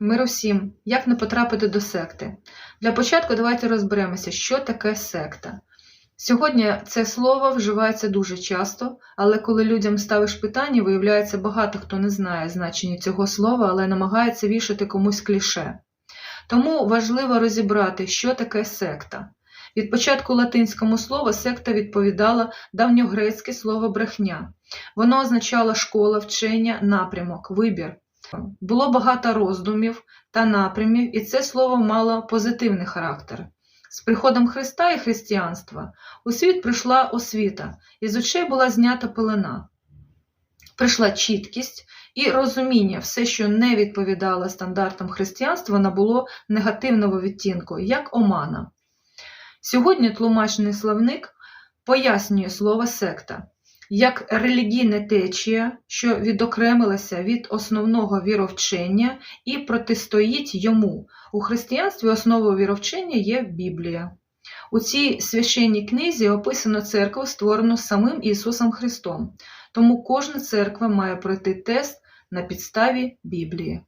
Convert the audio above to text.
Мир усім, як не потрапити до секти. Для початку давайте розберемося, що таке секта. Сьогодні це слово вживається дуже часто, але коли людям ставиш питання, виявляється, багато хто не знає значення цього слова, але намагається вішати комусь кліше. Тому важливо розібрати, що таке секта. Від початку латинському слову секта відповідала давньогрецьке слово брехня. Воно означало школа, вчення, напрямок, вибір. Було багато роздумів та напрямів, і це слово мало позитивний характер. З приходом Христа і християнства у світ прийшла освіта, і з очей була знята пелена. Прийшла чіткість і розуміння, все, що не відповідало стандартам християнства, набуло негативного відтінку, як омана. Сьогодні тлумачний словник пояснює слово секта як релігійна течія, що відокремилася від основного віровчення і протистоїть йому. У християнстві основою віровчення є Біблія. У цій священній книзі описано церкву, створену самим Ісусом Христом. Тому кожна церква має пройти тест на підставі Біблії.